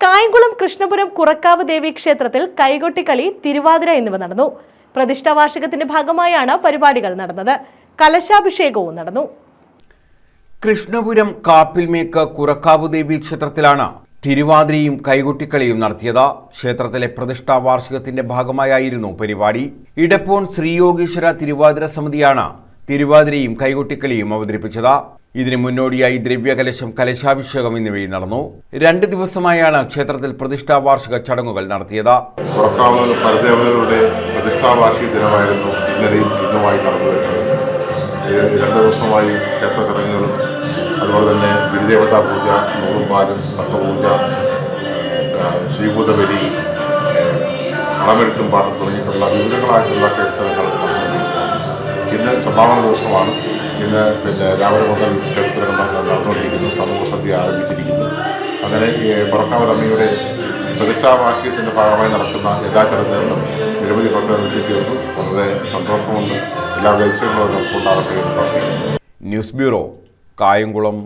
കായംകുളം കൃഷ്ണപുരം കുറക്കാവ് ദേവി ക്ഷേത്രത്തിൽ കൈകൊട്ടിക്കളി തിരുവാതിര എന്നിവ നടന്നു. പ്രതിഷ്ഠാ വാർഷികത്തിന്റെ ഭാഗമായാണ് പരിപാടികൾ നടന്നത്. കലശാഭിഷേകവും നടന്നു. കൃഷ്ണപുരം കാപ്പിൽമേക്ക് കുറക്കാവ് ദേവി ക്ഷേത്രത്തിലാണ് തിരുവാതിരയും കൈകൊട്ടിക്കളിയും നടത്തിയത്. ക്ഷേത്രത്തിലെ പ്രതിഷ്ഠാ വാർഷികത്തിന്റെ ഭാഗമായായിരുന്നു പരിപാടി. ഇടപ്പോൺ ശ്രീയോഗീശ്വര തിരുവാതിര സമിതിയാണ് തിരുവാതിരയും കൈകൊട്ടിക്കളിയും അവതരിപ്പിച്ചത്. ഇതിന് മുന്നോടിയായി ദ്രവ്യകലശം കലശാഭിഷേകം എന്നിവയും നടന്നു. രണ്ട് ദിവസമായാണ് ക്ഷേത്രത്തിൽ പ്രതിഷ്ഠാ വാർഷിക ചടങ്ങുകൾ നടത്തിയത്. പുറക്കാവ് പരദേവതകളുടെ പ്രതിഷ്ഠാവാർഷിക ദിനമായിരുന്നു ഇന്നലെയും ഇന്നുമായി നടന്നു വരുന്നത്. രണ്ട് ദിവസമായി ക്ഷേത്ര ചടങ്ങുകളും അതുപോലെ തന്നെ ഗിരിദേവതാ പൂജ നൂറും പാലും സത്തപൂജ ശ്രീഭൂതബലി കളമെഴുത്തും പാട്ടും തുടങ്ങിയിട്ടുള്ള വിവിധങ്ങളായിട്ടുള്ള നടന്നുകൊണ്ടിരിക്കുകയാണ് ഇന്ന് സംഭാവന ദിവസമാണ്. ഇന്ന് പിന്നെ രാവിലെ മുതൽ ക്ഷേത്രങ്ങൾ നടന്നുകൊണ്ടിരിക്കുന്നു. സമൂഹ സദ്യ ആരംഭിച്ചിരിക്കുന്നു. അങ്ങനെ പുറക്കാവ് അമ്മയുടെ ഭാഗമായി നടക്കുന്ന എല്ലാ ചടങ്ങുകളിലും നിരവധി ഭക്തർ എത്തിച്ചേർന്നു. വളരെ സന്തോഷമുണ്ട്. എല്ലാ ഐശ്വര്യങ്ങളും നമുക്ക് ഉണ്ടാകട്ടെ എന്ന് ന്യൂസ് ബ്യൂറോ കായംകുളം